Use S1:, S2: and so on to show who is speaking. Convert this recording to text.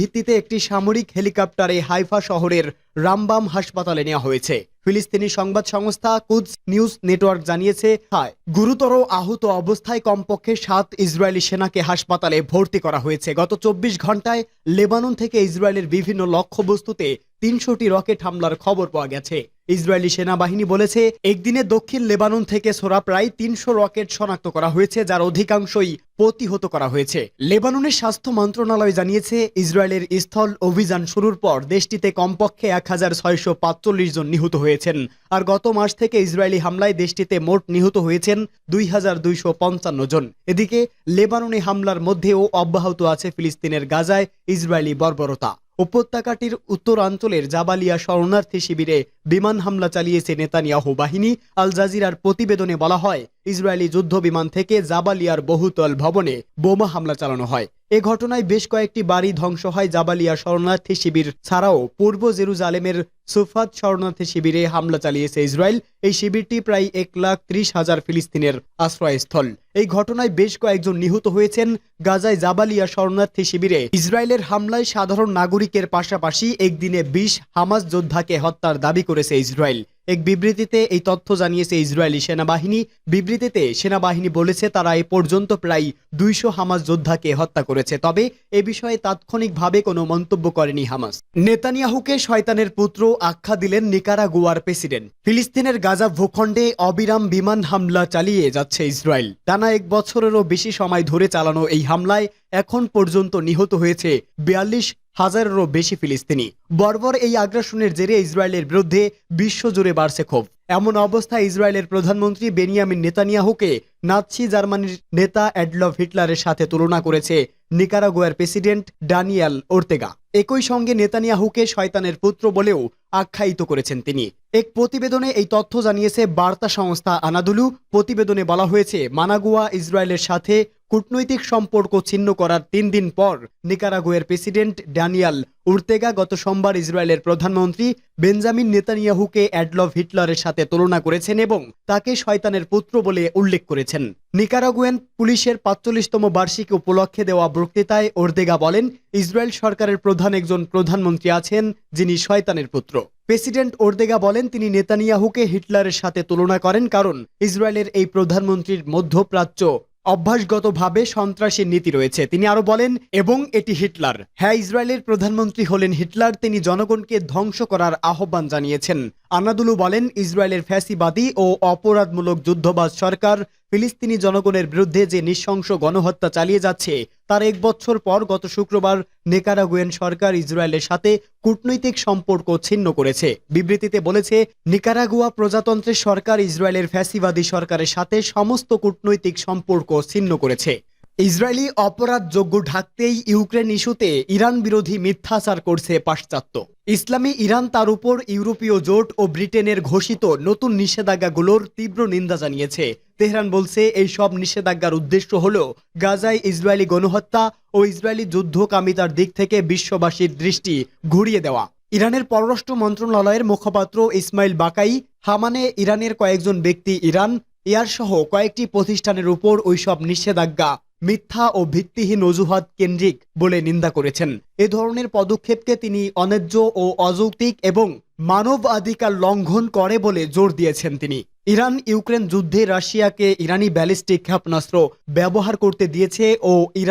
S1: ভিত্তিতে একটি সামরিক হেলিকপ্টারে হাইফা শহরের রামবাম হাসপাতালে নেওয়া হয়েছে ফিলিস্তিনি সংবাদ সংস্থা কুজ নিউজ নেটওয়ার্ক জানিয়েছে হায় গুরুতর আহত অবস্থায় কমপক্ষে সাত ইসরায়েলি সেনাকে হাসপাতালে ভর্তি করা হয়েছে গত চব্বিশ ঘন্টায় লেবানন থেকে ইসরায়েলের বিভিন্ন লক্ষ্যবস্তুতে তিনশোটি রকেট হামলার খবর পাওয়া গেছে ইসরায়েলি সেনাবাহিনী বলেছে একদিনে দক্ষিণ লেবানন থেকে সোরা প্রায় তিনশো রকেট শনাক্ত করা হয়েছে যার অধিকাংশই প্রতিহত করা হয়েছে লেবাননের স্বাস্থ্য মন্ত্রণালয় জানিয়েছে ইসরায়েলের স্থল অভিযান শুরুর পর দেশটিতে কমপক্ষে এক হাজার ছয়শো পাঁচচল্লিশ জন নিহত হয়েছেন আর গত মাস থেকে ইসরায়েলি হামলায় দেশটিতে মোট নিহত হয়েছেন দুই হাজার দুইশো পঞ্চান্ন জন এদিকে লেবাননে হামলার মধ্যেও অব্যাহত আছে ফিলিস্তিনের গাজায় ইসরায়েলি বর্বরতা উপত্যকাটির উত্তরাঞ্চলের জাবালিয়া শরণার্থী শিবিরে বিমান হামলা চালিয়েছে নেতানিয়াহু বাহিনী আল জাজিরার প্রতিবেদনে বলা হয় ইসরায়েলি যুদ্ধ বিমান থেকে জাবালিয়ার বহুতল ভবনে বোমা হামলা চালানো হয় এ ঘটনায় বেশ কয়েকটি বাড়ি ধ্বংস হয় জাবালিয়া শরণার্থী শিবির ছাড়াও পূর্ব জেরুজালেমের সুফাত শরণার্থী শিবিরে হামলা চালিয়েছে ইসরায়েল এই শিবিরটি প্রায় এক লাখ ত্রিশ হাজার ফিলিস্তিনের আশ্রয়স্থল এই ঘটনায় বেশ কয়েকজন নিহত হয়েছেন গাজায় জাবালিয়া শরণার্থী শিবিরে ইসরায়েলের হামলায় সাধারণ নাগরিকের পাশাপাশি একদিনে বিশ হামাস যোদ্ধাকে হত্যার দাবি করে করেছে ইসরায়েল এক বিবৃতিতে এই তথ্য জানিয়েছে ইসরায়েলি সেনাবাহিনী বিবৃতিতে সেনাবাহিনী বলেছে তারা এ পর্যন্ত প্রায় দুইশো হামাস যোদ্ধাকে হত্যা করেছে তবে এ বিষয়ে তাৎক্ষণিকভাবে কোনো মন্তব্য করেনি হামাস নেতানিয়াহুকে শয়তানের পুত্র আখ্যা দিলেন নিকারা গোয়ার প্রেসিডেন্ট ফিলিস্তিনের গাজা ভূখণ্ডে অবিরাম বিমান হামলা চালিয়ে যাচ্ছে ইসরায়েল টানা এক বছরেরও বেশি সময় ধরে চালানো এই হামলায় এখন পর্যন্ত নিহত হয়েছে বিয়াল্লিশ হাজারেরও বেশি ফিলিস্তিনি বর্বর এই আগ্রাসনের জেরে ইসরায়েলের বিরুদ্ধে বিশ্বজুড়ে বাড়ছে ক্ষোভ এমন অবস্থায় ইসরায়েলের প্রধানমন্ত্রী বেনিয়ামিন নেতানিয়াহুকে নাৎসি জার্মানির নেতা অ্যাডলভ হিটলারের সাথে তুলনা করেছে নিকারাগোয়ার প্রেসিডেন্ট ডানিয়াল ওর্তেগা একই সঙ্গে নেতানিয়াহুকে শয়তানের পুত্র বলেও আখ্যায়িত করেছেন তিনি এক প্রতিবেদনে এই তথ্য জানিয়েছে বার্তা সংস্থা আনাদুলু প্রতিবেদনে বলা হয়েছে মানাগুয়া ইসরায়েলের সাথে কূটনৈতিক সম্পর্ক ছিন্ন করার তিন দিন পর নিকারাগুয়ের প্রেসিডেন্ট ড্যানিয়াল উর্তেগা গত সোমবার ইসরায়েলের প্রধানমন্ত্রী বেঞ্জামিন নেতানিয়াহুকে অ্যাডলভ হিটলারের সাথে তুলনা করেছেন এবং তাকে শয়তানের পুত্র বলে উল্লেখ করেছেন নিকারাগুয়েন পুলিশের পাঁচচল্লিশতম বার্ষিকী উপলক্ষে দেওয়া বক্তৃতায় ওর্দেগা বলেন ইসরায়েল সরকারের প্রধান একজন প্রধানমন্ত্রী আছেন যিনি শয়তানের পুত্র প্রেসিডেন্ট ওর্দেগা বলেন তিনি নেতানিয়াহুকে হিটলারের সাথে তুলনা করেন কারণ ইসরায়েলের এই প্রধানমন্ত্রীর মধ্যপ্রাচ্য অভ্যাসগতভাবে সন্ত্রাসের নীতি রয়েছে তিনি আরো বলেন এবং এটি হিটলার হ্যাঁ ইসরায়েলের প্রধানমন্ত্রী হলেন হিটলার তিনি জনগণকে ধ্বংস করার আহ্বান জানিয়েছেন আনাদুলু বলেন ইসরায়েলের ফ্যাসিবাদী ও অপরাধমূলক যুদ্ধবাজ সরকার ফিলিস্তিনি জনগণের বিরুদ্ধে যে নৃশংস গণহত্যা চালিয়ে যাচ্ছে তার এক বছর পর গত শুক্রবার নিকারাগুয়েন সরকার ইসরায়েলের সাথে কূটনৈতিক সম্পর্ক ছিন্ন করেছে বিবৃতিতে বলেছে নিকারাগুয়া প্রজাতন্ত্রের সরকার ইসরায়েলের ফ্যাসিবাদী সরকারের সাথে সমস্ত কূটনৈতিক সম্পর্ক ছিন্ন করেছে ইসরায়েলি অপরাধযোগ্য ঢাকতেই ইউক্রেন ইস্যুতে ইরান বিরোধী মিথ্যাচার করছে পাশ্চাত্য ইসলামী ইরান তার উপর ইউরোপীয় জোট ও ব্রিটেনের ঘোষিত নতুন নিষেধাজ্ঞাগুলোর তীব্র নিন্দা জানিয়েছে তেহরান বলছে এই সব নিষেধাজ্ঞার উদ্দেশ্য হল গাজায় ইসরায়েলি গণহত্যা ও ইসরায়েলি যুদ্ধকামিতার দিক থেকে বিশ্ববাসীর দৃষ্টি ঘুরিয়ে দেওয়া ইরানের পররাষ্ট্র মন্ত্রণালয়ের মুখপাত্র ইসমাইল বাকাই হামানে ইরানের কয়েকজন ব্যক্তি ইরান এয়ারসহ কয়েকটি প্রতিষ্ঠানের উপর ওইসব নিষেধাজ্ঞা মিথ্যা ও ভিত্তিহীন অজুহাত কেন্দ্রিক বলে নিন্দা করেছেন এ ধরনের পদক্ষেপকে তিনি অন্যায্য ও অযৌক্তিক এবং মানব অধিকার লঙ্ঘন করে বলে জোর দিয়েছেন তিনি ইরান ইউক্রেন যুদ্ধে রাশিয়াকে ইরানি ব্যালিস্টিক ক্ষেপণাস্ত্র ব্যবহার করতে দিয়েছে ও ইরান